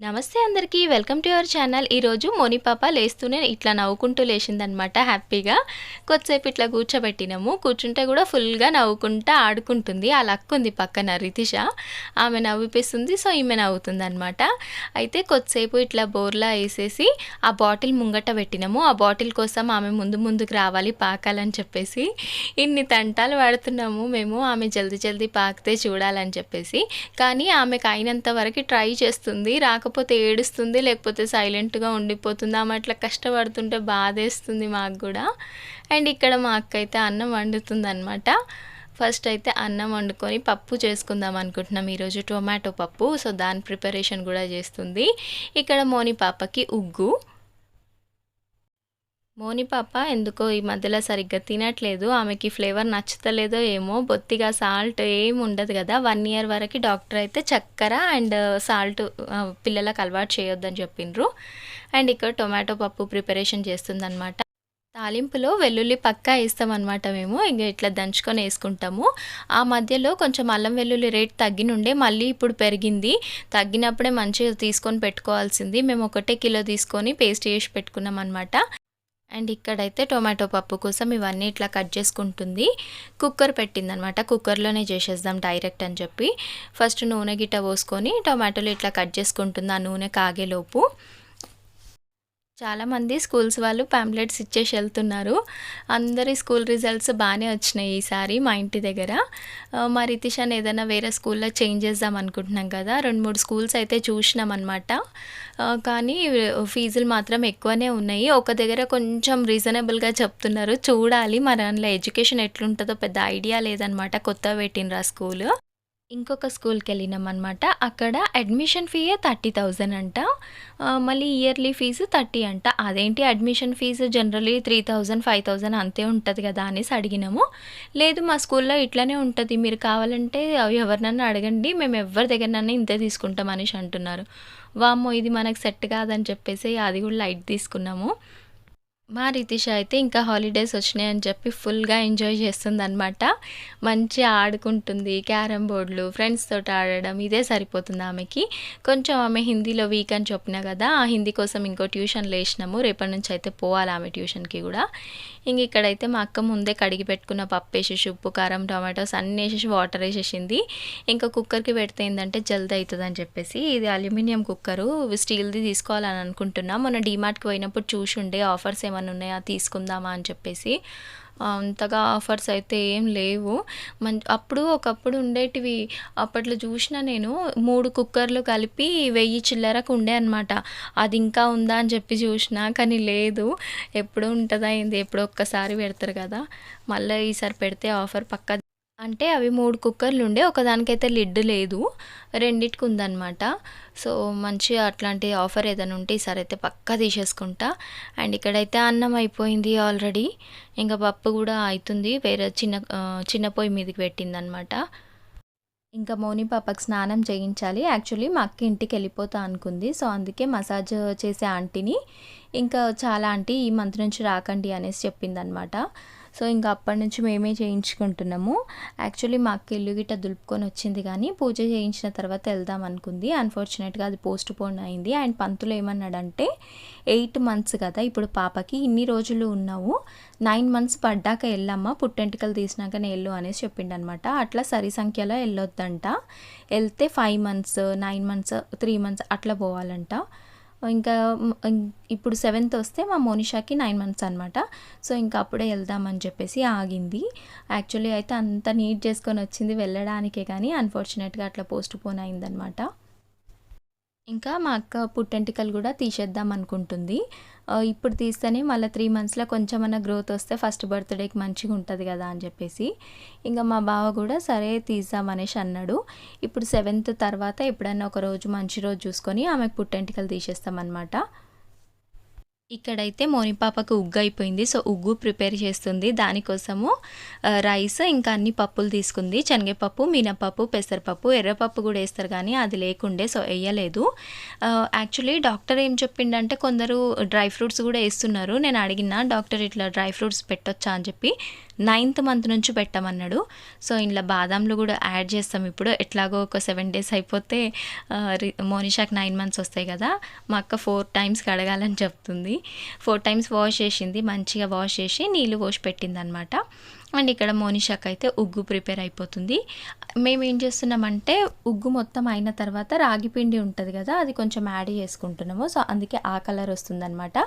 నమస్తే అందరికీ welcome to our channel. ఈరోజు మోని పాప లేస్తూనే ఇట్లా నవ్వుకుంటూ లేచిందనమాట హ్యాపీగా. కొద్దిసేపు ఇట్లా కూర్చోబెట్టినాము. కూర్చుంటే కూడా ఫుల్గా నవ్వుకుంటా ఆడుకుంటుంది. ఆ లక్ ఉంది పక్కన రితిష. ఆమె నవ్విపిస్తుంది సో ఈమె నవ్వుతుంది అనమాట అయితే కొద్దిసేపు ఇట్లా బోర్లా వేసేసి ఆ బాటిల్ ముంగట పెట్టినాము. ఆ బాటిల్ కోసం ఆమె ముందు ముందుకు రావాలి పాకాలని చెప్పేసి. ఇన్ని తంటాలు పడుతున్నాము మేము. ఆమె జల్దీ జల్దీ పాకితే చూడాలని చెప్పేసి. కానీ ఆమెకు అయినంత వరకు ట్రై చేస్తుంది. కాకపోతే ఏడుస్తుంది లేకపోతే సైలెంట్గా ఉండిపోతుంది. ఆమె అట్లా కష్టపడుతుంటే బాధేస్తుంది మాకు కూడా. అండ్ ఇక్కడ మా అక్క అయితే అన్నం వండుతుంది అనమాట ఫస్ట్ అయితే అన్నం వండుకొని పప్పు చేసుకుందాం అనుకుంటున్నాం. ఈరోజు టొమాటో పప్పు సో దాని ప్రిపరేషన్ కూడా చేస్తుంది. ఇక్కడ మోని పాపకి ఉగ్గు. మోని పాప ఎందుకో ఈ మధ్యలో సరిగ్గా తినట్లేదు ఆమెకి ఫ్లేవర్ నచ్చుతలేదో ఏమో బొత్తిగా సాల్ట్ ఏం ఉండదు కదా వన్ ఇయర్ వరకు డాక్టర్ అయితే చక్కెర అండ్ సాల్ట్ పిల్లలకు అలవాటు చేయొద్దని చెప్పిండ్రు. అండ్ ఇక్కడ టొమాటో పప్పు ప్రిపరేషన్ చేస్తుందనమాట తాలింపులో వెల్లుల్లి పక్కా వేస్తామన్నమాట మేము ఇంక ఇట్లా దంచుకొని వేసుకుంటాము. ఆ మధ్యలో కొంచెం అల్లం వెల్లుల్లి రేట్ తగ్గినుండే మళ్ళీ ఇప్పుడు పెరిగింది. తగ్గినప్పుడే మంచిగా తీసుకొని పెట్టుకోవాల్సింది. మేము ఒకటే కిలో తీసుకొని పేస్ట్ చేసి పెట్టుకున్నాం అనమాట అండ్ ఇక్కడైతే టొమాటో పప్పు కోసం ఇవన్నీ ఇట్లా కట్ చేసుకుంటుంది. కుక్కర్ పెట్టిందనమాట. కుక్కర్లోనే చేసేద్దాం డైరెక్ట్ అని చెప్పి. ఫస్ట్ నూనె గిట్ట పోసుకొని టొమాటోలు ఇట్లా కట్ చేసుకుంటుంది. ఆ నూనె కాగేలోపు. చాలామంది స్కూల్స్ వాళ్ళు ప్యాంప్లెట్స్ ఇచ్చేసి వెళ్తున్నారు. అందరి స్కూల్ రిజల్ట్స్ బాగానే వచ్చినాయి ఈసారి మా ఇంటి దగ్గర. మా రితిషాన్ ఏదైనా వేరే స్కూల్లో చేంజ్ చేద్దాం అనుకుంటున్నాం కదా. రెండు మూడు స్కూల్స్ అయితే చూసినాం అనమాట కానీ ఫీజులు మాత్రం ఎక్కువనే ఉన్నాయి. ఒక దగ్గర కొంచెం రీజనబుల్గా చెప్తున్నారు. చూడాలి మరి అందులో ఎడ్యుకేషన్ ఎట్లుంటుందో పెద్ద ఐడియా లేదనమాట కొత్త పెట్టినరా స్కూల్. ఇంకొక స్కూల్కి వెళ్ళినాం అనమాట అక్కడ అడ్మిషన్ ఫీయే థర్టీ థౌజండ్ అంట. మళ్ళీ ఇయర్లీ ఫీజు థర్టీ అంట. అదేంటి admission fee generally three thousand five thousand అంతే ఉంటుంది కదా అనేసి అడిగినాము. లేదు మా స్కూల్లో ఇట్లానే ఉంటుంది. మీరు కావాలంటే ఎవరినన్నా అడగండి. మేము ఎవరి దగ్గరనన్నా ఇంతే తీసుకుంటాం అనేసి అంటున్నారు. వామ్మో ఇది మనకు సెట్ కాదని చెప్పేసి అది కూడా లైట్ తీసుకున్నాము. మా రితిష అయితే ఇంకా హాలిడేస్ వచ్చినాయని చెప్పి ఫుల్గా ఎంజాయ్ చేస్తుంది అనమాట మంచిగా ఆడుకుంటుంది క్యారమ్ బోర్డులు ఫ్రెండ్స్ తోటి ఆడడం ఇదే సరిపోతుంది ఆమెకి. కొంచెం ఆమె హిందీలో వీక్ అని చెప్పినా కదా ఆ హిందీ కోసం ఇంకో ట్యూషన్ లేచినాము. రేపటి నుంచి అయితే పోవాలి ఆమె ట్యూషన్కి కూడా. ఇంక ఇక్కడైతే మా అక్క ముందే కడిగి పెట్టుకున్న పప్పు వేసేసి ఉప్పు కారం టమాటోస్ అన్నీ వేసేసి వాటర్ వేసేసింది. ఇంకా కుక్కర్కి పెడితే ఏంటంటే జల్దీ అవుతుంది అని చెప్పేసి ఇది అల్యూమినియం కుక్కరు స్టీల్ది తీసుకోవాలని అనుకుంటున్నా. మొన్న డీమార్ట్కి పోయినప్పుడు చూసి ఉండే ఆఫర్స్ ఏమైనా ఉన్నాయా తీసుకుందామా అని చెప్పేసి అంతగా ఆఫర్స్ అయితే ఏం లేవు. మం అప్పుడు ఒకప్పుడు ఉండేటివి అప్పట్లో చూసిన నేను మూడు కుక్కర్లు కలిపి వెయ్యి చిల్లరకు ఉండే అనమాట అది ఇంకా ఉందా అని చెప్పి చూసిన కానీ లేదు. ఎప్పుడు ఉంటుందా ఏంది ఎప్పుడో ఒక్కసారి పెడతారు కదా. మళ్ళీ ఈసారి పెడితే ఆఫర్ పక్క అంటే అవి మూడు కుక్కర్లు ఉండే ఒకదానికైతే లిడ్ లేదు రెండిటికి ఉందన్నమాట సో మంచిగా అట్లాంటి ఆఫర్ ఏదైనా ఉంటే ఈసారి అయితే పక్కా తీసేసుకుంటా. అండ్ ఇక్కడైతే అన్నం అయిపోయింది ఆల్రెడీ. ఇంకా పప్పు కూడా అవుతుంది వేరే చిన్న చిన్న పొయ్యి మీదకి పెట్టిందనమాట. ఇంకా మౌని పాపకు స్నానం చేయించాలి. యాక్చువల్లీ మా అక్క ఇంటికి వెళ్ళిపోతా అనుకుంది. సో అందుకే మసాజ్ చేసే ఆంటీని. ఇంకా చాలా ఆంటీ ఈ మంత్ నుంచి రాకండి అనేసి చెప్పిందనమాట. సో ఇంకా అప్పటి నుంచి మేమే చేయించుకుంటున్నాము. యాక్చువల్లీ మా అక్క ఇల్లు గిట్ట దులుపుకొని వచ్చింది కానీ పూజ చేయించిన తర్వాత వెళ్దాం అనుకుంది. అన్ఫార్చునేట్గా అది పోస్ట్ పోన్ అయింది. అండ్ పంతులు ఏమన్నాడంటే ఎయిట్ మంత్స్ కదా ఇప్పుడు పాపకి ఇన్ని రోజులు ఉన్నావు. నైన్ మంత్స్ పడ్డాక వెళ్ళమ్మా పుట్టెంటికలు తీసినాకనే వెళ్ళు అనేసి చెప్పిండనమాట. అట్లా సరి సంఖ్యలో వెళ్ళొద్దంట వెళ్తే five months nine months three months అట్లా పోవాలంట. ఇంకా ఇప్పుడు సెవెంత్ వస్తే మా మోనిషాకి నైన్ మంత్స్ అనమాట సో ఇంకా అప్పుడే వెళ్దామని చెప్పేసి ఆగింది. యాక్చువల్లీ అయితే అంత నీట్ చేసుకొని వచ్చింది వెళ్ళడానికే కానీ అన్ఫార్చునేట్గా అట్లా పోస్ట్ పోన్ అయిందనమాట ఇంకా మా అక్క పుట్టెంటికలు కూడా తీసేద్దాం అనుకుంటుంది. ఇప్పుడు తీస్తేనే మళ్ళీ త్రీ మంత్స్లో కొంచెం అన్న గ్రోత్ వస్తే ఫస్ట్ బర్త్డేకి మంచిగా ఉంటుంది కదా అని చెప్పేసి. ఇంకా మా బావ కూడా సరే తీసామనేసి అన్నాడు. ఇప్పుడు సెవెంత్ తర్వాత ఎప్పుడైనా ఒక రోజు మంచి రోజు చూసుకొని ఆమెకు పుట్టెంటికలు తీసేస్తామన్నమాట. ఇక్కడైతే మోనిపాపకు ఉగ్గు అయిపోయింది. సో ఉగ్గు ప్రిపేర్ చేస్తుంది. దానికోసము రైస్ ఇంకా అన్ని పప్పులు తీసుకుంది. శనగపప్పు మినపప్పు పెసరపప్పు ఎర్రపప్పు కూడా వేస్తారు కానీ అది లేకుండే సో వేయలేదు. యాక్చువల్లీ డాక్టర్ ఏం చెప్పిండంటే కొందరు డ్రై ఫ్రూట్స్ కూడా వేస్తున్నారు. నేను అడిగిన డాక్టర్ ఇట్లా డ్రై ఫ్రూట్స్ పెట్టొచ్చా? అని చెప్పి. నైన్త్ మంత్ నుంచి పెట్టమన్నాడు. సో, ఇందులో బాదాంలు కూడా యాడ్ చేస్తాం ఇప్పుడు. ఎట్లాగో ఒక సెవెన్ డేస్ అయిపోతే రి మోనిషాకి నైన్ మంత్స్ వస్తాయి కదా మా అక్క ఫోర్ టైమ్స్ కడగాలని చెప్తుంది. ఫోర్ టైమ్స్ వాష్ చేసింది. మంచిగా వాష్ చేసి నీళ్ళు పోసి పెట్టిందనమాట. అండ్ ఇక్కడ మోనిషాకైతే ఉగ్గు ప్రిపేర్ అయిపోతుంది. మేమేం చేస్తున్నామంటే ఉగ్గు మొత్తం అయిన తర్వాత రాగి పిండి ఉంటుంది కదా అది కొంచెం యాడ్ చేసుకుంటున్నాము. సో, అందుకే ఆ కలర్ వస్తుందనమాట.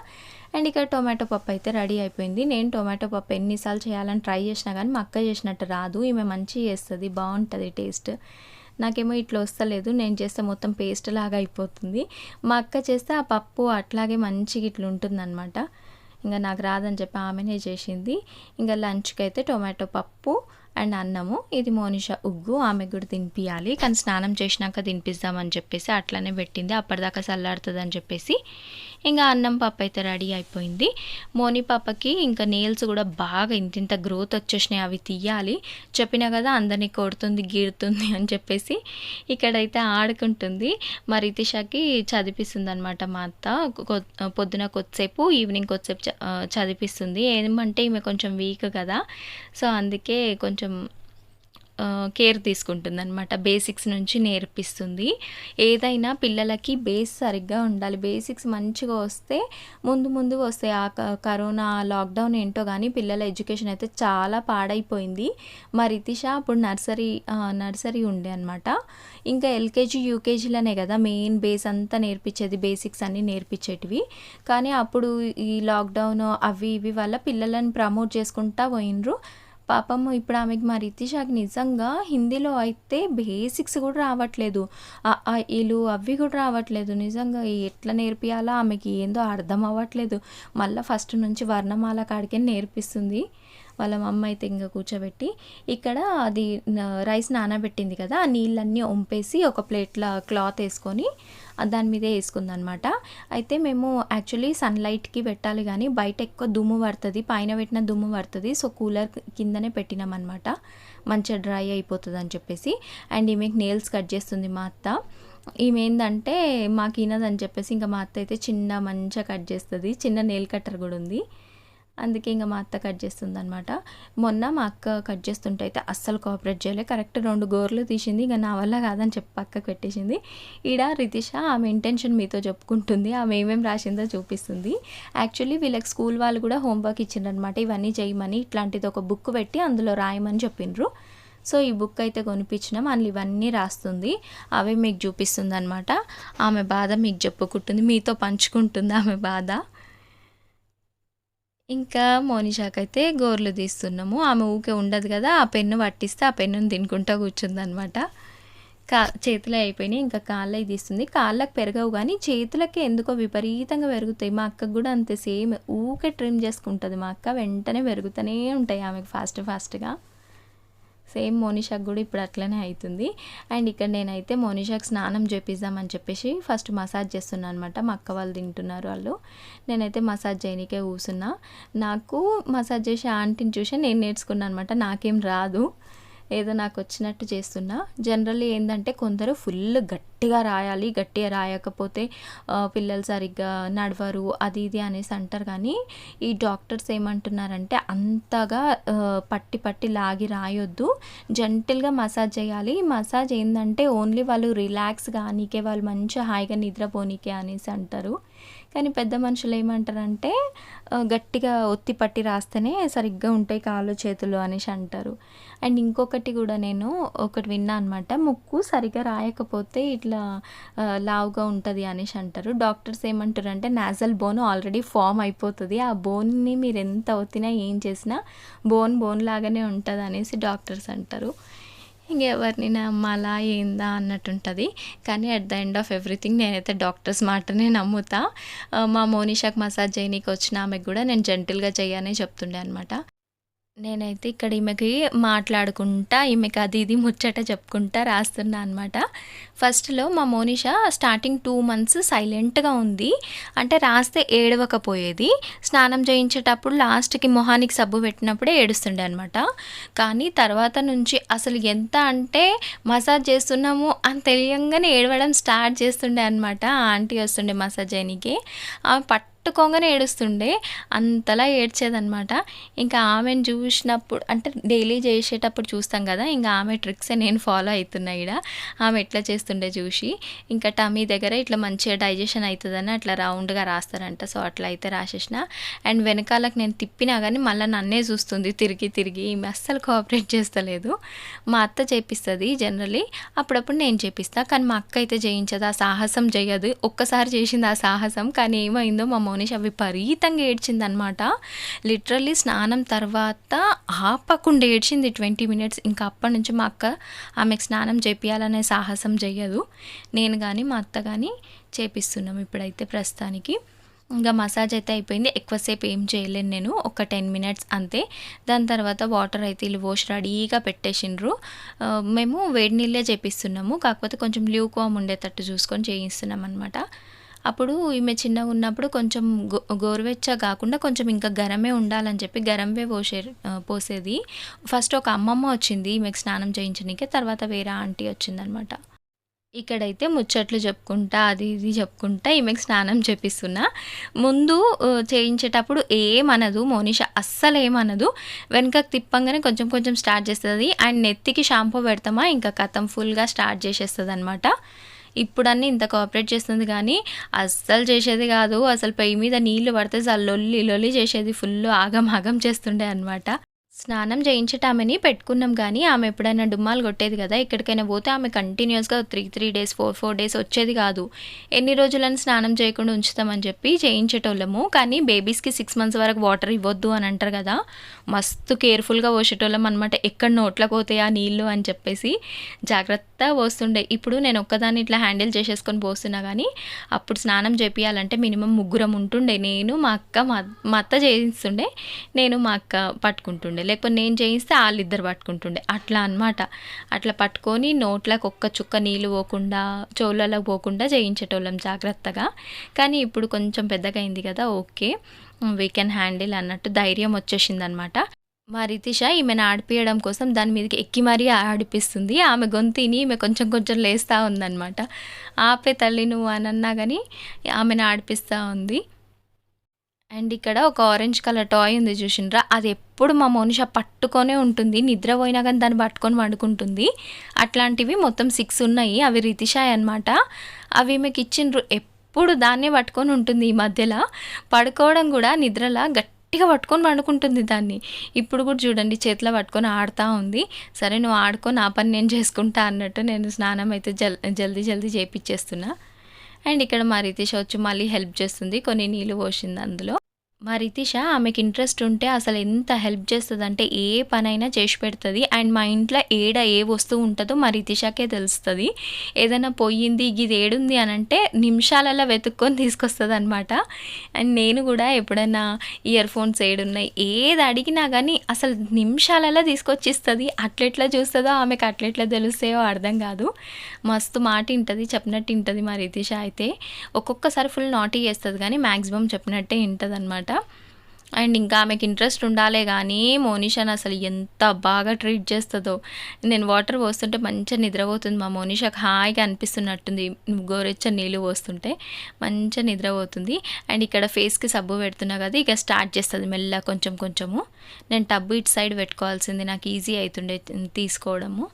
అండ్ ఇక్కడ టొమాటో పప్పు అయితే రెడీ అయిపోయింది. నేను టొమాటో పప్పు ఎన్నిసార్లు చేయాలని ట్రై చేసినా కానీ మా అక్క చేసినట్టు రాదు. ఈమె మంచిగా చేస్తుంది బాగుంటుంది టేస్ట్. నాకేమో ఇట్లా వస్తలేదు. నేను చేస్తే మొత్తం పేస్ట్ లాగా అయిపోతుంది. మా అక్క చేస్తే ఆ పప్పు అట్లాగే మంచిగా ఇట్లా ఉంటుందన్నమాట ఇంకా నాకు రాదని చెప్పి ఆమెనే చేసింది. ఇంకా లంచ్కి అయితే టొమాటో పప్పు అండ్ అన్నము. ఇది మోనిష ఉగ్గు. ఆమె కూడా తినిపించాలి కానీ స్నానం చేసినాక తినిపిద్దామని చెప్పేసి అట్లనే పెట్టింది. అప్పటిదాకా చల్లారుతదని చెప్పేసి. ఇంకా అన్నం పప్పు అయితే రెడీ అయిపోయింది. మోని పాపకి ఇంకా నెయిల్స్ కూడా బాగా ఇంతింత గ్రోత్ వచ్చేసినాయి. అవి తీయాలి. చెప్పినా కదా అందరిని కొడుతుంది, గీరుతుంది అని చెప్పేసి. ఇక్కడైతే ఆడుకుంటుంది. మా రితిషాకి చదివిపిస్తుందనమాట మా అత్త. పొద్దున కొద్దిసేపు, ఈవినింగ్ కొద్దిసేపు చ ఏమంటే ఈమె కొంచెం వీక్ కదా సో, అందుకే కొంచెం కేర్ తీసుకుంటుందనమాట. బేసిక్స్ నుంచి నేర్పిస్తుంది. ఏదైనా పిల్లలకి బేస్ సరిగ్గా ఉండాలి. బేసిక్స్ మంచిగా వస్తే ముందు ముందు వస్తాయి. ఆ క కరోనా లాక్‌డౌన్ ఏంటో కానీ పిల్లల ఎడ్యుకేషన్ అయితే చాలా పాడైపోయింది. మా రితిష అప్పుడు నర్సరీ నర్సరీ ఉండే అనమాట. ఇంకా ఎల్‌కేజీ, యూకేజీలోనే కదా మెయిన్ బేస్ అంతా నేర్పించేది. బేసిక్స్ అన్నీ నేర్పించేటివి. కానీ అప్పుడు ఈ లాక్‌డౌన్ అవి ఇవి వల్ల పిల్లలను ప్రమోట్ చేసుకుంటా పోయిండ్రు. పాపం ఇప్పుడు ఆమెకి మా రితిషాకి నిజంగా హిందీలో అయితే బేసిక్స్ కూడా రావట్లేదు. ఇలు అవి కూడా రావట్లేదు. నిజంగా ఎట్లా నేర్పియాలో ఆమెకి ఏందో అర్థం అవ్వట్లేదు. మళ్ళీ ఫస్ట్ నుంచి వర్ణమాల కాడికే నేర్పిస్తుంది. వాళ్ళ మమ్మ అయితే ఇంకా కూర్చోబెట్టి ఇక్కడ అది రైస్ నానబెట్టింది కదా! ఆ నీళ్ళన్నీ ఒంపేసి ఒక ప్లేట్‌లో క్లాత్ వేసుకొని దాని మీదే వేసుకుందనమాట అయితే మేము యాక్చువల్లీ సన్‌లైట్‌కి పెట్టాలి కానీ బయట ఎక్కువ దుమ్ము పడుతుంది పైన పెట్టిన దుమ్ము పడుతుంది సో, కూలర్ కిందనే పెట్టినామన్నమాట మంచిగా డ్రై అయిపోతుంది అని చెప్పేసి. అండ్ ఈమెకి నెయిల్స్ కట్ చేస్తుంది మా అత్త. ఈమె మాకు ఇనదని చెప్పేసి ఇంకా మా అత్త అయితే చిన్న మంచిగా కట్ చేస్తుంది చిన్న నెయిల్ కట్టర్ కూడా ఉంది. అందుకే ఇంకా మా అత్త కట్ చేస్తుందనమాట. మొన్న మా అక్క కట్ చేస్తుంటే అయితే అస్సలు కోఆపరేట్ చేయలే. కరెక్ట్ రెండు గోర్లు తీసింది. ఇంకా నా వల్ల కాదని చెప్పి పక్కకు పెట్టేసింది. ఈడ రితిష ఆమె ఇంటెన్షన్ మీతో చెప్పుకుంటుంది. ఆమె ఏమేమి రాసిందో చూపిస్తుంది. యాక్చువల్లీ వీళ్ళకి స్కూల్ వాళ్ళు కూడా హోంవర్క్ ఇచ్చిండ్రనమాట. ఇవన్నీ చేయమని ఇట్లాంటిది ఒక బుక్ పెట్టి అందులో రాయమని చెప్పిండ్రు. సో, ఈ బుక్ అయితే కొనిపించినాం. అందులో ఇవన్నీ రాస్తుంది. అవే మీకు చూపిస్తుంది అనమాట ఆమె బాధ మీకు చెప్పుకుంటుంది. మీతో పంచుకుంటుంది ఆమె బాధ. ఇంకా మోనిషాకైతే గోర్లు తీస్తున్నాము. ఆమె ఊకే ఉండదు కదా ఆ పెన్ను పట్టిస్తే ఆ పెన్నుని తినుకుంటా కూర్చుందనమాట. కా చేతులే అయిపోయినాయి. ఇంకా కాళ్ళే తీస్తుంది. కాళ్ళకి పెరగవు కానీ చేతులకి ఎందుకో విపరీతంగా పెరుగుతాయి. మా అక్కకు కూడా అంతే సేమ్. ఊకే ట్రిమ్ చేసుకుంటుంది మా అక్క. వెంటనే పెరుగుతూనే ఉంటాయి ఆమెకు ఫాస్ట్ ఫాస్ట్‌గా. సేమ్ మోనిషాకి కూడా ఇప్పుడు అట్లనే అవుతుంది అండ్ ఇక్కడ నేనైతే మోనిషాకి స్నానం చేపిద్దామని చెప్పేసి ఫస్ట్ మసాజ్ చేస్తున్నాను అనమాట. మా అక్క వాళ్ళు తింటున్నారు వాళ్ళు నేనైతే మసాజ్ చేయనీకే కూసున్నా. నాకు మసాజ్ చేసే ఆంటీని చూసి నేను నేర్చుకున్నాను అనమాట. నాకేం రాదు. ఏదో నాకు వచ్చినట్టు చేస్తున్నా. జనరల్లీ ఏంటంటే కొందరు ఫుల్ గట్టిగా రాయాలి. గట్టిగా రాయకపోతే పిల్లలు సరిగ్గా నడవరు. అది ఇది అనేసి అంటారు కానీ ఈ డాక్టర్స్ ఏమంటున్నారంటే అంతగా పట్టి పట్టి లాగి రాయొద్దు. జెంటిల్‌గా మసాజ్ చేయాలి. మసాజ్ ఏంటంటే ఓన్లీ వాళ్ళు రిలాక్స్ కానీకే వాళ్ళు మంచి హాయిగా నిద్రపోనీకే అనేసి అంటారు. కానీ పెద్ద మనుషులు ఏమంటారంటే గట్టిగా ఒత్తి పట్టి రాస్తేనే సరిగ్గా ఉంటాయి కాళ్ళు, చేతులు అనేసి అంటారు. అండ్ ఇంకొకటి కూడా నేను ఒకటి విన్నా అనమాట. ముక్కు సరిగ్గా రాయకపోతే ఇట్లా లావుగా ఉంటుంది అనేసి అంటారు. డాక్టర్స్ ఏమంటారంటే నాజల్ బోన్ ఆల్రెడీ ఫామ్ అయిపోతుంది ఆ బోన్‌ని మీరు ఎంత ఒత్తినా ఏం చేసినా బోన్ బోన్ లాగానే ఉంటుంది అనేసి డాక్టర్స్ అంటారు. ఇంకెవరిని ఎవరిని నమ్మాలా ఏందా అన్నట్టుంటది. కానీ at the end of everything నేనైతే డాక్టర్స్ మాటనే నమ్ముతా. మా మోనిషాకి మసాజ్ చేయనీకి వచ్చిన ఆమెకు కూడా నేను జెంటిల్‌గా చేయనే చెప్తుండే అనమాట. నేనైతే ఇక్కడ ఈమెకి మాట్లాడుకుంటా, ఈమెకి అది ఇది ముచ్చట చెప్పుకుంటా రాస్తున్నా అనమాట. ఫస్ట్‌లో మా మోనిష స్టార్టింగ్ టూ మంత్స్ సైలెంట్‌గా ఉంది. అంటే రాస్తే ఏడవకపోయేది. స్నానం చేయించేటప్పుడు లాస్ట్‌కి మొహానికి సబ్బు పెట్టినప్పుడే ఏడుస్తుండే అనమాట. కానీ తర్వాత నుంచి అసలు ఎంత అంటే మసాజ్ చేస్తున్నాము అని తెలియంగానే ఏడవడం స్టార్ట్ చేస్తుండే అనమాట. ఆంటీ వస్తుండే మసాజ్ చేయనికి ఆమె పట్టుకోగానే ఏడుస్తుండే. అంతలా ఏడ్చేదనమాట. ఇంకా ఆమెను చూసినప్పుడు అంటే డైలీ చేసేటప్పుడు చూస్తాం కదా! ఇంకా ఆమె ట్రిక్సే నేను ఫాలో అవుతున్నా ఈడ. ఆమె ఎట్లా చేస్తుండే చూసి. ఇంకా టమీ దగ్గర ఇట్లా మంచిగా డైజెషన్ అవుతుందని అట్లా రౌండ్‌గా రాస్తారంట. సో, అట్లా అయితే రాసేసిన. అండ్ వెనకాలకి నేను తిప్పినా కానీ మళ్ళీ నన్నే చూస్తుంది తిరిగి తిరిగి. ఈమె అస్సలు కోఆపరేట్ చేస్తలేదు. మా అత్త చేపిస్తుంది జనరలీ అప్పుడప్పుడు నేను చేపిస్తాను కానీ మా అక్క అయితే చేయించదు. ఆ సాహసం చేయదు ఒక్కసారి చేసింది ఆ సాహసం. కానీ ఏమైందో మా మోనిష విపరీతంగా ఏడ్చిందనమాట. లిటరల్లీ స్నానం తర్వాత ఆపకుండా ఏడ్చింది 20 మినిట్స్. ఇంకా అప్పటి నుంచి మా అక్క ఆమెకు స్నానం చేపియాలనే సాహసం చేయదు నేను కానీ మా అత్త కానీ చేపిస్తున్నాం ఇప్పుడైతే ప్రస్తుతానికి. ఇంకా మసాజ్ అయితే అయిపోయింది. ఎక్కువసేపు ఏం చేయలేను నేను. ఒక 10 మినిట్స్ అంతే. దాని తర్వాత వాటర్ అయితే వీళ్ళు పోసి రెడీగా పెట్టేసిండ్రు. మేము వేడి నీళ్ళే చేపిస్తున్నాము. కాకపోతే కొంచెం ల్యూక్‌వార్మ్ ఉండేటట్టు చూసుకొని చేయిస్తున్నాం అనమాట. అప్పుడు ఈమె చిన్నగా ఉన్నప్పుడు కొంచెం గో గోరువెచ్చ కాకుండా కొంచెం ఇంకా గరమే ఉండాలని చెప్పి గరంవే పోసే పోసేది. ఫస్ట్ ఒక అమ్మమ్మ వచ్చింది ఈమెకు స్నానం చేయించడానికి తర్వాత వేరే ఆంటీ వచ్చిందనమాట. ఇక్కడైతే ముచ్చట్లు చెప్పుకుంటా, అది ఇది చెప్పుకుంటా ఈమెకు స్నానం చేపిస్తున్నా. ముందు చేయించేటప్పుడు ఏమనదు మోనిష అస్సలేమనదు. వెనకకు తిప్పంగానే కొంచెం కొంచెం స్టార్ట్ చేస్తుంది అండ్ నెత్తికి షాంపూ పెడతామా ఇంకా ఖతం ఫుల్‌గా స్టార్ట్ చేసేస్తుంది అనమాట ఇప్పుడన్నీ ఇంత కోఆపరేట్ చేస్తుంది కానీ, అస్సలు చేసేది కాదు. అసలు పొయ్యి మీద నీళ్ళు పడితే చాలు లొల్లి లొల్లి చేసేది. ఫుల్ ఆగం ఆగం చేస్తుండే అనమాట. స్నానం చేయించటామని పెట్టుకున్నాం కానీ ఆమె ఎప్పుడైనా డుమ్మాలు కొట్టేది కదా! ఎక్కడికైనా పోతే ఆమె కంటిన్యూయస్‌గా 3, 3 డేస్, 4, 4 డేస్ వచ్చేది కాదు. ఎన్ని రోజులని స్నానం చేయకుండా ఉంచుతామని చెప్పి చేయించేటోళ్ళము. కానీ బేబీస్‌కి సిక్స్ మంత్స్ వరకు వాటర్ ఇవ్వద్దు అని అంటారు కదా! మస్తు కేర్‌ఫుల్‌గా పోసేటోళ్ళం అనమాట. ఎక్కడ నోట్లోకి పోతాయా ఆ నీళ్ళు అని చెప్పేసి జాగ్రత్త పోస్తుండే. ఇప్పుడు నేను ఒక్కదాన్ని ఇట్లా హ్యాండిల్ చేసేసుకొని పోస్తున్నా కానీ అప్పుడు స్నానం చేపియాలంటే మినిమం ముగ్గురం ఉంటుండే. నేను, మా అక్క, మా మా అత్త చేయిస్తుండే. నేను, మా అక్క పట్టుకుంటుండే. లేకపోతే నేను చేయిస్తే ఆళ్ళిద్దరు పట్టుకుంటుండే. అట్లా అనమాట. అట్లా పట్టుకొని నోట్లోకి ఒక్క చుక్క నీళ్ళు పోకుండా, చెవులలో పోకుండా చేయించేటోళ్ళం జాగ్రత్తగా. కానీ ఇప్పుడు కొంచెం పెద్దగా అయింది కదా! ఓకే. వీ కెన్ హ్యాండిల్ అన్నట్టు ధైర్యం వచ్చేసిందనమాట. మా రితిష ఈమెను ఆడిపియడం కోసం దాని మీదకి ఎక్కి మరీ ఆడిపిస్తుంది. ఆమె గొంతు ఈమె కొంచెం కొంచెం లేస్తూ ఉందనమాట. ఆపే తల్లి నువ్వు అని అన్నా కానీ ఆమెను ఆడిపిస్తూ ఉంది. అండ్ ఇక్కడ ఒక ఆరెంజ్ కలర్ టాయ్ ఉంది చూసినరా అది ఎప్పుడు మా మోనిష పట్టుకొనే ఉంటుంది. నిద్రపోయినా కానీ దాన్ని పట్టుకొని వండుకుంటుంది అట్లాంటివి మొత్తం సిక్స్ ఉన్నాయి. అవి రితిషాయ్ అనమాట. అవి మీకు ఇచ్చిండ్రు. ఎప్పుడు దాన్నే పట్టుకొని ఉంటుంది ఈ మధ్యలో పడుకోవడం కూడా నిద్రలా గట్టిగా పట్టుకొని వండుకుంటుంది దాన్ని. ఇప్పుడు కూడా చూడండి చేతిలో పట్టుకొని ఆడుతూ ఉంది. సరే నువ్వు ఆడుకొని ఆ పని నేను చేసుకుంటా అన్నట్టు నేను స్నానం అయితే జల్ జల్దీ జల్దీ చేపిచ్చేస్తున్నా. అండ్ ఇక్కడ మా రితిష వచ్చి మళ్ళీ హెల్ప్ చేస్తుంది. కొన్ని నీళ్ళు పోసింది అందులో. మా రితిష ఆమెకి ఇంట్రెస్ట్ ఉంటే అసలు ఎంత హెల్ప్ చేస్తదంటే ఏ పనైనా చేసి పెడుతుంది అండ్ మా ఇంట్లో ఏడ ఏ వస్తువు ఉంటుందో మా రితిషకే తెలుస్తుంది ఏదైనా పోయింది ఇది ఏడుంది అనంటే నిమిషాలలో వెతుక్కొని తీసుకొస్తుంది అనమాట అండ్ నేను కూడా ఎప్పుడైనా ఇయర్ ఫోన్స్ ఏడున్నాయి ఏది అడిగినా కానీ అసలు నిమిషాలలో తీసుకొచ్చి ఇస్తది. అట్లెట్లా చూస్తుందో ఆమెకు అట్లెట్లా తెలుస్తాయో అర్థం కాదు. మస్తు మాట వింటుంది చెప్పినట్టు వింటుంది మా రితిష అయితే. ఒక్కొక్కసారి ఫుల్ నాటీ చేస్తుంది కానీ మ్యాక్సిమం చెప్పినట్టే అండ్ ఇంకా ఆమెకి ఇంట్రెస్ట్ ఉండాలే కానీ మోనిషాని అసలు ఎంత బాగా ట్రీట్ చేస్తుందో నేను వాటర్ పోస్తుంటే మంచిగా నిద్రపోతుంది మా మోనిషకి హాయిగా అనిపిస్తున్నట్టుంది. గోరెచ్చ నీళ్ళు పోస్తుంటే మంచిగా నిద్రపోతుంది. అండ్ ఇక్కడ ఫేస్‌కి సబ్బు పెడుతున్నా కదా! ఇక స్టార్ట్ చేస్తుంది మెల్లగా కొంచెం కొంచెము. నేను టబ్బు ఇటు సైడ్ పెట్టుకోవాల్సింది నాకు ఈజీ అవుతుండే తీసుకోవడము.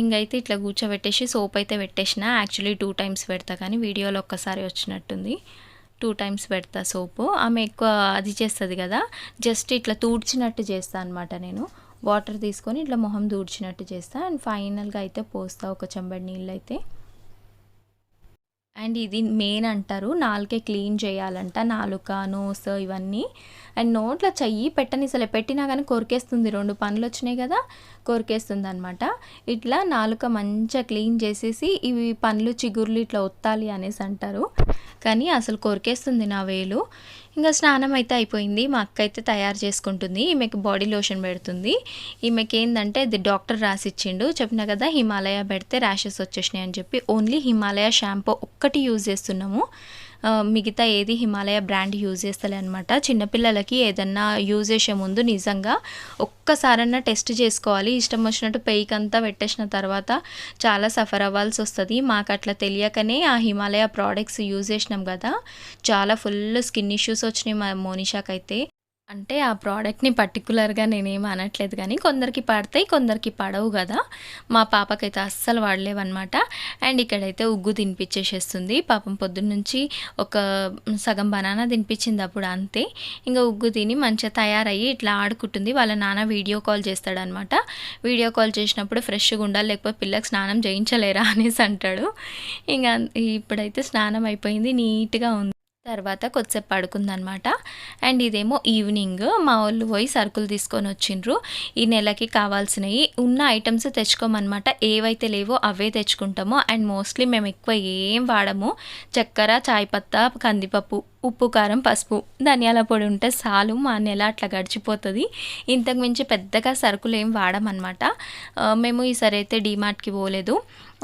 ఇంకైతే ఇట్లా కూర్చోబెట్టేసి సోప్ అయితే పెట్టేసిన. యాక్చువల్లీ టూ టైమ్స్ పెడతా కానీ వీడియోలో ఒక్కసారి వచ్చినట్టుంది. టూ టైమ్స్ పెడతా సోపు. ఆమె ఎక్కువ అది చేస్తుంది కదా! జస్ట్ ఇట్లా తూడ్చినట్టు చేస్తా అనమాట నేను. వాటర్ తీసుకొని ఇట్లా మొహం దూడ్చినట్టు చేస్తా. అండ్ ఫైనల్‌గా అయితే పోస్తా ఒక చెంబడి నీళ్ళు అయితే అండ్ ఇది మెయిన్ అంటారు. నాలుకే క్లీన్ చేయాలంట. నాలుక, నోస్ ఇవన్నీ. అండ్ నోట్లో చెయ్యి పెట్టని అసలు పెట్టినా కానీ కొరికేస్తుంది. రెండు పనులు వచ్చినాయి కదా! కొరికేస్తుందనమాట. ఇట్లా నాలుక మంచిగా క్లీన్ చేసేసి ఇవి పండ్లు, చిగుర్లు ఇట్లా ఒత్తాలి అనేసి అంటారు. కానీ అసలు కొరికేస్తుంది నా వేలు ఇంకా స్నానం అయితే అయిపోయింది. మా అక్క అయితే తయారు చేసుకుంటుంది. ఈమెకి బాడీ లోషన్ పెడుతుంది. ఈమెకి ఏంటంటే ఇది డాక్టర్ రాసి ఇచ్చిండు చెప్పిన కదా హిమాలయ పెడితే ర్యాషెస్ వచ్చేసినాయి అని చెప్పి ఓన్లీ హిమాలయ షాంపూ ఒక్కటి యూజ్ చేస్తున్నాము. మిగతా ఏది హిమాలయ బ్రాండ్ యూజ్ చేస్తలే అనమాట చిన్నపిల్లలకి ఏదన్నా యూజ్ చేసే ముందు నిజంగా ఒక్కసారన్నా టెస్ట్ చేసుకోవాలి. ఇష్టం వచ్చినట్టు పెయికంతా పెట్టేసిన తర్వాత చాలా సఫర్ అవ్వాల్సి వస్తుంది. మాకు అట్లా తెలియకనే ఆ హిమాలయ ప్రోడక్ట్స్ యూజ్ చేసినాం కదా. చాలా ఫుల్ స్కిన్ ఇష్యూస్ వచ్చినాయి మా మోనిషాకైతే. అంటే ఆ ప్రోడక్ట్ని పర్టికులర్గా నేనేం అనట్లేదు కానీ కొందరికి పడతాయి కొందరికి పడవు కదా. మా పాపకైతే అస్సలు వాడలేవన్నమాట. అండ్ ఇక్కడైతే ఉగ్గు తినిపించేసేస్తుంది పాపం పొద్దున్న నుంచి ఒక సగం బనానా తినిపించింది అప్పుడు అంతే. ఇంకా ఉగ్గు తిని మంచిగా తయారయ్యి ఇట్లా ఆడుకుంటుంది. వాళ్ళ నాన్న వీడియో కాల్ చేస్తాడనమాట వీడియో కాల్ చేసినప్పుడు ఫ్రెష్గా ఉండాలి లేకపోతే పిల్లకి స్నానం చేయించలేరా అనేసి అంటాడు. ఇంకా ఇప్పుడైతే స్నానం అయిపోయింది నీట్గా ఉంది. తర్వాత కొద్దిసేపు పడుకుందనమాట. అండ్ ఇదేమో ఈవినింగ్ మా వాళ్ళు పోయి సరుకులు తీసుకొని వచ్చిండ్రు. ఈ నెలకి కావాల్సినవి ఉన్న ఐటమ్స్ తెచ్చుకోమన్నమాట ఏవైతే లేవో అవే తెచ్చుకుంటామో. అండ్ మోస్ట్లీ మేము ఎక్కువ ఏం వాడము. చక్కెర చాయ్ పత్తా కందిపప్పు ఉప్పు కారం పసుపు ధనియాల పొడి ఉంటే చాలు. మా నెల అట్లా గడిచిపోతుంది. ఇంతకుమించి పెద్దగా సరుకులు ఏం వాడమన్నమాట మేము ఈసారి అయితే డీమార్ట్కి పోలేదు.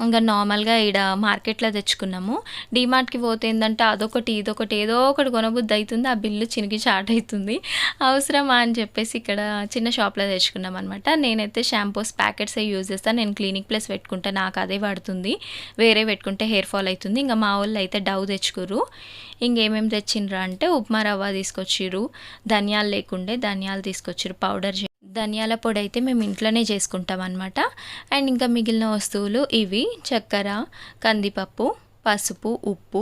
ఇంకా నార్మల్గా ఈడ మార్కెట్లో తెచ్చుకున్నాము. డీమార్ట్కి పోతే ఏంటంటే అదొకటి ఇదొకటి ఏదో ఒకటి కొనబుద్ధి అవుతుంది ఆ బిల్లు చినికి చాట్ అవుతుంది అవసరమా అని చెప్పేసి ఇక్కడ చిన్న షాప్లో తెచ్చుకున్నాం అనమాట నేనైతే షాంపూస్ ప్యాకెట్స్ యూజ్ చేస్తాను నేను క్లినిక్ ప్లస్ పెట్టుకుంటే నాకు అదే పడుతుంది. వేరే పెట్టుకుంటే హెయిర్ ఫాల్ అవుతుంది. ఇంకా మా వాళ్ళు అయితే డవ్ తెచ్చుకుర్రు. ఇంకేమేమి తెచ్చిండ్రా అంటే ఉప్మా రవ్వ తీసుకొచ్చిర్రు. ధనియాలు లేకుండే ధనియాలు తీసుకొచ్చిర్రు. పౌడర్ చే- ధనియాల పొడి అయితే మేము ఇంట్లోనే చేసుకుంటాం అనమాట అండ్ ఇంకా మిగిలిన వస్తువులు ఇవి చక్కెర కందిపప్పు పసుపు ఉప్పు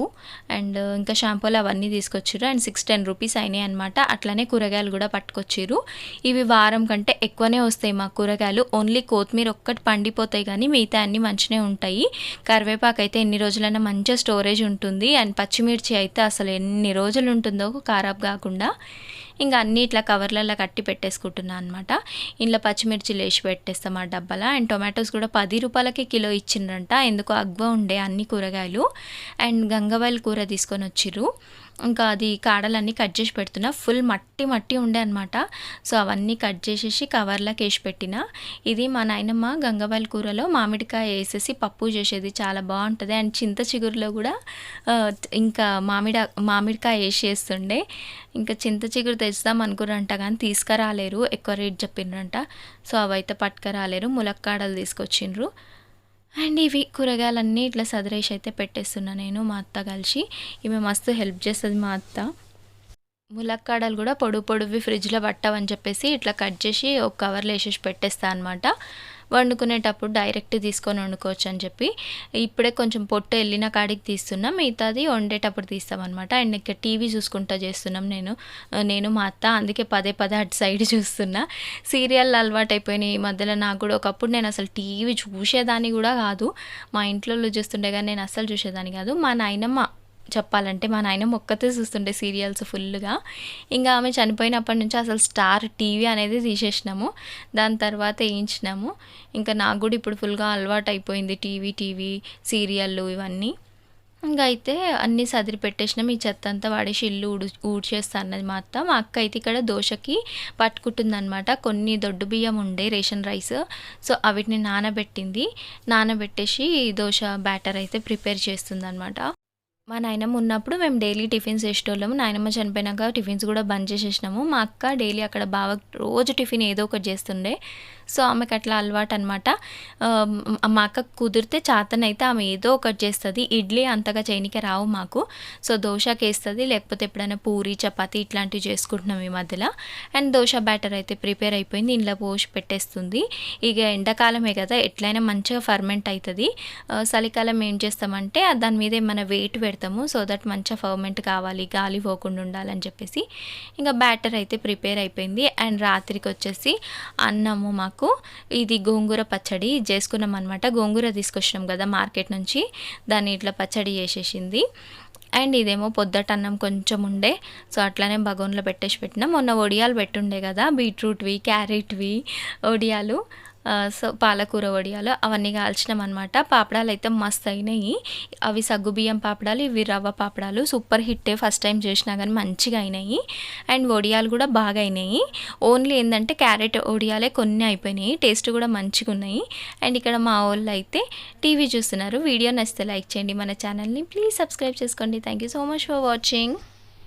అండ్ ఇంకా షాంపూలు అవన్నీ తీసుకొచ్చిర్రు. అండ్ సిక్స్ టెన్ రూపీస్ అయినాయి అనమాట అట్లనే కూరగాయలు కూడా పట్టుకొచ్చిర్రు. ఇవి వారం కంటే ఎక్కువనే వస్తాయి మా కూరగాయలు. ఓన్లీ కొత్తిమీర ఒక్కటి పండిపోతాయి కానీ మిగతా అన్నీ మంచిగా ఉంటాయి. కరివేపాకు అయితే ఎన్ని రోజులైనా మంచిగా స్టోరేజ్ ఉంటుంది. అండ్ పచ్చిమిర్చి అయితే అసలు ఎన్ని రోజులు ఉంటుందో ఖరాబ్ కాకుండా. ఇంకా అన్నీ ఇట్లా కవర్లలో కట్టి పెట్టేసుకుంటున్నాను అనమాట ఇంట్లో పచ్చిమిర్చి లేచి పెట్టేస్తాం ఆ డబ్బాలో. అండ్ టొమాటోస్ కూడా పది రూపాయలకి కిలో ఇచ్చిండ్రంట. ఎందుకో అగ్వ ఉండే అన్ని కూరగాయలు. అండ్ గంగవాయిల కూర తీసుకొని వచ్చిర్రు. ఇంకా అది కాడలన్నీ కట్ చేసి పెడుతున్నా. ఫుల్ మట్టి మట్టి ఉండే అనమాట సో అవన్నీ కట్ చేసేసి కవర్లోకి వేసి పెట్టిన. ఇది మా నాయనమ్మ గంగవాయిల కూరలో మామిడికాయ వేసేసి పప్పు చేసేది. చాలా బాగుంటుంది. అండ్ చింత చిగురులో కూడా ఇంకా మామిడి మామిడికాయ వేసి వేస్తుండే ఇంకా చింత చిగురు తెచ్చుదాం అనుకున్నంట కానీ తీసుకురాలేరు. ఎక్కువ రేట్ చెప్పిండ్రంట. సో అవైతే పట్టుకురాలేరు. ములక్కాడలు తీసుకొచ్చిండ్రు. అండ్ ఇవి కూరగాయలన్నీ ఇట్లా సదరేసి అయితే పెట్టేస్తున్నా నేను మా అత్త కలిసి. ఈమె మస్తు హెల్ప్ చేస్తుంది మా అత్త. ములక్కాడలు కూడా పొడు పొడువి ఫ్రిడ్జ్లో పట్టవని చెప్పేసి ఇట్లా కట్ చేసి ఒక కవర్లో వేసేసి పెట్టేస్తా అనమాట వండుకునేటప్పుడు డైరెక్ట్ తీసుకొని వండుకోవచ్చు అని చెప్పి. ఇప్పుడే కొంచెం పొట్టు వెళ్ళిన కాడికి తీస్తున్నాం మిగతాది వండేటప్పుడు తీస్తామన్నమాట. అండ్ ఇక్కడ టీవీ చూసుకుంటా చేస్తున్నాం నేను. నేను మా అత్త అందుకే పదే పదే అటు సైడ్ చూస్తున్నా. సీరియల్ అలవాటు అయిపోయినాయి ఈ మధ్యలో నాకు కూడా. ఒకప్పుడు నేను అసలు టీవీ చూసేదాన్ని కూడా కాదు. మా ఇంట్లో చూస్తుండే కానీ నేను అస్సలు చూసేదాన్ని కాదు. మా నాయనమ్మ చెప్పాలంటే మా నాయన మొక్కతే చూస్తుండే సీరియల్స్ ఫుల్గా ఇంకా ఆమె చనిపోయినప్పటి నుంచి అసలు స్టార్ టీవీ అనేది తీసేసినాము. దాని తర్వాత వేయించినాము ఇంకా నాకు కూడా ఇప్పుడు ఫుల్గా అలవాటు అయిపోయింది టీవీ టీవీ సీరియళ్ళు ఇవన్నీ. ఇంకా అయితే అన్నీ సదిరి పెట్టేసినాం ఈ చెత్త అంతా వాడేసి ఇల్లు ఊడు ఊడ్చేస్తా అన్నది మా అత్త. మా అక్క అయితే ఇక్కడ దోశకి పట్టుకుంటుందన్నమాట. కొన్ని దొడ్డు బియ్యం ఉండే రేషన్ రైస్. సో అవిటిని నానబెట్టింది. నానబెట్టేసి దోశ బ్యాటర్ అయితే ప్రిపేర్ చేస్తుంది మా నాయనమ్మ ఉన్నప్పుడు మేము డైలీ టిఫిన్స్ చేసేటోళ్ళము నాయనమ్మ చనిపోయినాక టిఫిన్స్ కూడా బంద్ చేసేసినాము. మా అక్క డైలీ అక్కడ బాగా రోజు టిఫిన్ ఏదో ఒకటి చేస్తుండే. సో ఆమెకు అట్లా అలవాటు అనమాట మా అక్క కుదిరితే చాతనైతే ఆమె ఏదో ఒకటి చేస్తుంది. ఇడ్లీ అంతగా చేయనికే రావు మాకు. సో దోశకి వేస్తుంది లేకపోతే ఎప్పుడైనా పూరి చపాతి ఇట్లాంటివి చేసుకుంటున్నాం ఈ మధ్యలో. అండ్ దోశ బ్యాటర్ అయితే ప్రిపేర్ అయిపోయింది. ఇంట్లో పోసి పెట్టేస్తుంది. ఇక ఎండాకాలమే కదా. ఎట్లయినా మంచిగా ఫర్మెంట్ అవుతుంది చలికాలం ఏం చేస్తామంటే దాని మీద ఏమైనా వెయిట్ పెడతాము. సో దట్ మంచిగా ఫర్మెంట్ కావాలి గాలి పోకుండా ఉండాలని చెప్పేసి ఇంకా బ్యాటర్ అయితే ప్రిపేర్ అయిపోయింది. అండ్ రాత్రికి వచ్చేసి అన్నము మాకు ఇది గోంగూర పచ్చడి చేసుకున్నాం అనమాట గోంగూర తీసుకొచ్చినాం కదా మార్కెట్ నుంచి దాన్ని ఇట్లా పచ్చడి చేసేసింది. అండ్ ఇదేమో పొద్దట అన్నం కొంచెం ఉండే సో అట్లానే బగోన్లో పెట్టేసి పెట్టినా. మొన్న ఒడియాలు పెట్టుండే కదా బీట్రూట్వి క్యారెట్వి ఒడియాలు. సో పాలకూర వడియాలు అవన్నీ కాల్చినాం అనమాట పాపడాలు అయితే మస్తు అయినాయి అవి సగ్గుబియ్యం పాపడాలు ఇవి రవ్వ పాపడాలు సూపర్ హిట్టే ఫస్ట్ టైం చేసినా కానీ మంచిగా అయినాయి. అండ్ వడియాలు కూడా బాగా అయినాయి. ఓన్లీ ఏంటంటే క్యారెట్ వడియాలే కొన్ని అయిపోయినాయి. టేస్ట్ కూడా మంచిగా ఉన్నాయి అండ్ ఇక్కడ మా వాళ్ళు అయితే టీవీ చూస్తున్నారు. వీడియో నచ్చితే లైక్ చేయండి. మన ఛానల్ని ప్లీజ్ సబ్స్క్రైబ్ చేసుకోండి. Thank you so much for watching.